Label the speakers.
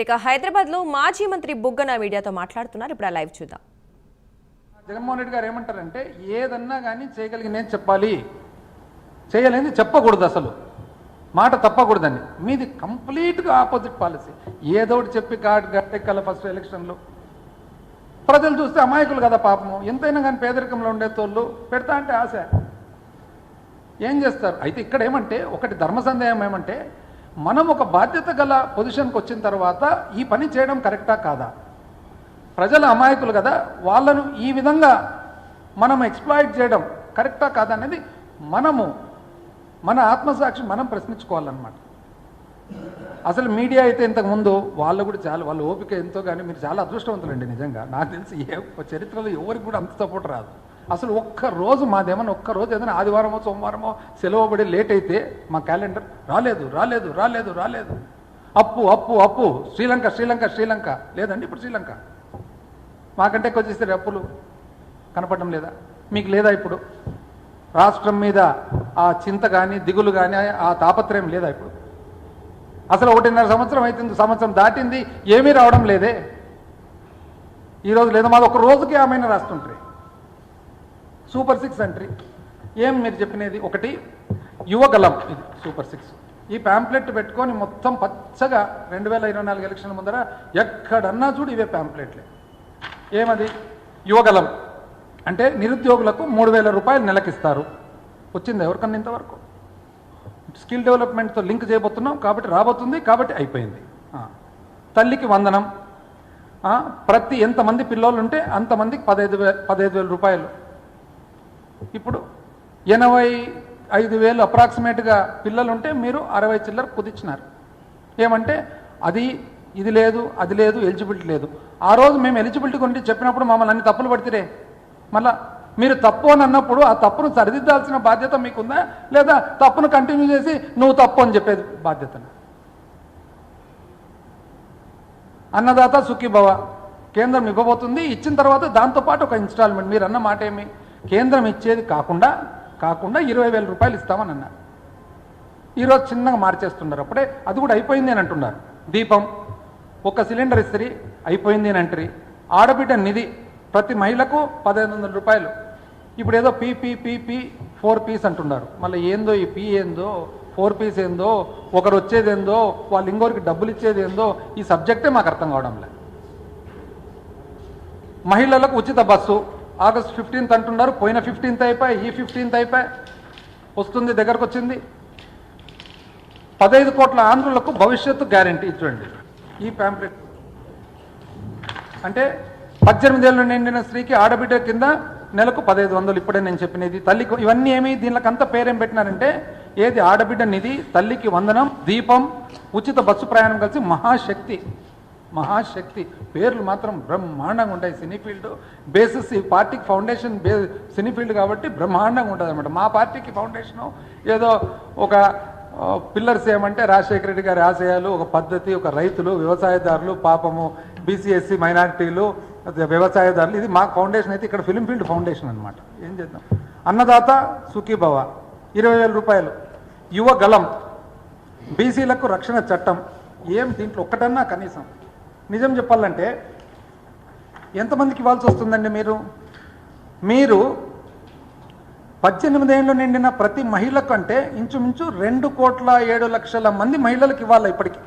Speaker 1: ఇక హైదరాబాద్లో మాజీ మంత్రి బుగ్గన మీడియాతో మాట్లాడుతున్నారు. ఇప్పుడు ఆ లైవ్ చూద్దాం.
Speaker 2: జగన్మోహన్ రెడ్డి గారు ఏమంటారంటే ఏదన్నా కానీ చేయగలిగిన చెప్పాలి. చేయలేని చెప్పకూడదు అసలు. మాట తప్పకూడదని. మీది కంప్లీట్గా ఆపోజిట్ పాలసీ. ఏదో ఒకటి చెప్పి గాడ్ గట్టెక్కాల ఫస్ట్ ఎలక్షన్లో. ప్రజలు చూస్తే అమాయకులు కదా పాపము. ఎంతైనా కానీ పేదరికంలో ఉండే తోళ్ళు పెడతా అంటే ఆశ. ఏం చేస్తారు? అయితే ఇక్కడ ఏమంటే ఒకటి ధర్మ సందేహం ఏమంటే మనం ఒక బాధ్యత గల పొజిషన్కి వచ్చిన తర్వాత ఈ పని చేయడం కరెక్టా కాదా? ప్రజల అమాయకులు కదా వాళ్ళను ఈ విధంగా మనం ఎక్స్ప్లాయిట్ చేయడం కరెక్టా కాదా అనేది మనము మన ఆత్మసాక్షి మనం ప్రశ్నించుకోవాలన్నమాట. అసలు మీడియా అయితే ఇంతకుముందు వాళ్ళు కూడా చాలా వాళ్ళ ఓపిక ఎంతో కానీ మీరు చాలా అదృష్టవంతులండి నిజంగా. నాకు తెలిసి ఏ చరిత్రలో ఎవరికి కూడా అంత సపోర్ట్ రాదు. అసలు ఒక్క రోజు మాదేమన్నా ఒక్క రోజు ఏదైనా ఆదివారమో సోమవారమో సెలవు పడి లేట్ అయితే మా క్యాలెండర్ రాలేదు రాలేదు రాలేదు రాలేదు. అప్పు అప్పు అప్పు. శ్రీలంక శ్రీలంక శ్రీలంక. లేదండి ఇప్పుడు శ్రీలంక. మాకంటే ఎక్కువ అప్పులు. కనపడడం లేదా? మీకు లేదా ఇప్పుడు? రాష్ట్రం మీద ఆ చింత కానీ దిగులు కానీ ఆ తాపత్రయం లేదా ఇప్పుడు? అసలు ఒకటిన్నర సంవత్సరం అవుతుంది సంవత్సరం దాటింది ఏమీ రావడం లేదే. ఈరోజు లేదా మాది ఒక రోజుకి ఆమెను రాస్తుంటారు సూపర్ సిక్స్ అంట్రీ. ఏం మీరు చెప్పినది? ఒకటి యువగలం. ఇది సూపర్ సిక్స్. ఈ ప్యాంప్లెట్ పెట్టుకొని మొత్తం పచ్చగా రెండు వేల ఇరవై నాలుగు ఎలక్షన్ ముందర ఎక్కడన్నా చూడు ఇవే ప్యాంప్లెట్లే ఏమది? యువగలం. అంటే నిరుద్యోగులకు మూడు వేల రూపాయలు నెలకిస్తారు. వచ్చింది ఎవరికన్నా ఇంతవరకు? స్కిల్ డెవలప్మెంట్తో లింక్ చేయబోతున్నాం కాబట్టి రాబోతుంది కాబట్టి అయిపోయింది. తల్లికి వందనం. ప్రతి ఎంతమంది పిల్లోళ్ళు ఉంటే అంతమందికి పదహైదు వేల పదహైదు వేల రూపాయలు. ఇప్పుడు ఎనభై ఐదు వేలు అప్రాక్సిమేట్గా పిల్లలు ఉంటే మీరు అరవై చిల్లర కుదించినారు ఏమంటే అది ఇది లేదు అది లేదు ఎలిజిబిలిటీ లేదు. ఆ రోజు మేము ఎలిజిబిలిటీ గురించి చెప్పినప్పుడు మమ్మల్ని అన్ని తప్పులు పడితే మళ్ళా మీరు తప్పు అని అన్నప్పుడు ఆ తప్పును సరిదిద్దాల్సిన బాధ్యత మీకుందా? లేదా తప్పును కంటిన్యూ చేసి నువ్వు తప్పు అని చెప్పేది బాధ్యత అన్నదాత సుఖీభవ. కేంద్రం ఇవ్వబోతుంది. ఇచ్చిన తర్వాత దాంతోపాటు ఒక ఇన్స్టాల్మెంట్ మీరు అన్న మాట ఏమి కేంద్రం ఇచ్చేది కాకుండా కాకుండా ఇరవై వేల రూపాయలు ఇస్తామని అన్నారు. ఈరోజు చిన్నగా మార్చేస్తున్నారు. అప్పుడే అది కూడా అయిపోయింది అని అంటున్నారు. దీపం ఒక సిలిండర్ ఇస్త్రీ అయిపోయింది అని అంటారు ఆడబిడ్డ నిధి ప్రతి మహిళకు పదిహేను వందల రూపాయలు. ఇప్పుడు ఏదో పీపీ పీపీ ఫోర్ పీస్ అంటున్నారు. మళ్ళీ ఏందో ఈ పీ ఏందో ఫోర్ పీస్ ఏందో ఒకరు వచ్చేది ఏందో వాళ్ళు ఇంకోరికి డబ్బులు ఇచ్చేది ఏందో ఈ సబ్జెక్టే మాకు అర్థం కావడం లేదు. మహిళలకు ఉచిత బస్సు ఆగస్ట్ ఫిఫ్టీన్త్ అంటున్నారు. పోయిన ఫిఫ్టీన్త్ అయిపోయి ఈ ఫిఫ్టీన్త్ అయిపోయి వస్తుంది దగ్గరకు వచ్చింది. పదహైదు కోట్ల ఆంధ్రులకు భవిష్యత్తు గ్యారంటీ చూడండి ఈ ప్యాంప్లెట్ అంటే పద్దెనిమిదేళ్ళు నిండిన స్త్రీకి ఆడబిడ్డ కింద నెలకు పదహైదు వందలు ఇప్పుడే నేను చెప్పినది. తల్లికి ఇవన్నీ ఏమి? దీనికంతా పేరేం పెట్టినారంటే ఏది ఆడబిడ్డ నిధి తల్లికి వందనం దీపం ఉచిత బస్సు ప్రయాణం కలిసి మహాశక్తి. మహాశక్తి. పేర్లు మాత్రం బ్రహ్మాండంగా ఉంటాయి. సినీ ఫీల్డ్ బేసిస్ ఈ పార్టీకి ఫౌండేషన్ బే సినీ ఫీల్డ్ కాబట్టి బ్రహ్మాండంగా ఉంటుంది అనమాట మా పార్టీకి ఫౌండేషను ఏదో ఒక పిల్లర్స్ ఏమంటే రాజశేఖర రెడ్డి గారి ఆశయాలు ఒక పద్ధతి ఒక రైతులు వ్యవసాయదారులు పాపము బీసీఎస్సీ మైనారిటీలు వ్యవసాయదారులు. ఇది మా ఫౌండేషన్ అయితే ఇక్కడ ఫిలిం ఫీల్డ్ ఫౌండేషన్ అనమాట ఏం చేద్దాం? అన్నదాత సుఖీభవ ఇరవై వేల రూపాయలు. యువ గలం బీసీలకు రక్షణ చట్టం. ఏం దీంట్లో ఒక్కటన్నా కనీసం. నిజం చెప్పాలంటే ఎంతమందికి ఇవ్వాల్సి వస్తుందండి మీరు? మీరు పద్దెనిమిదేళ్ళు నిండిన ప్రతి మహిళ కంటే ఇంచుమించు రెండు కోట్ల ఏడు లక్షల మంది మహిళలకు ఇవ్వాలి ఇప్పటికి?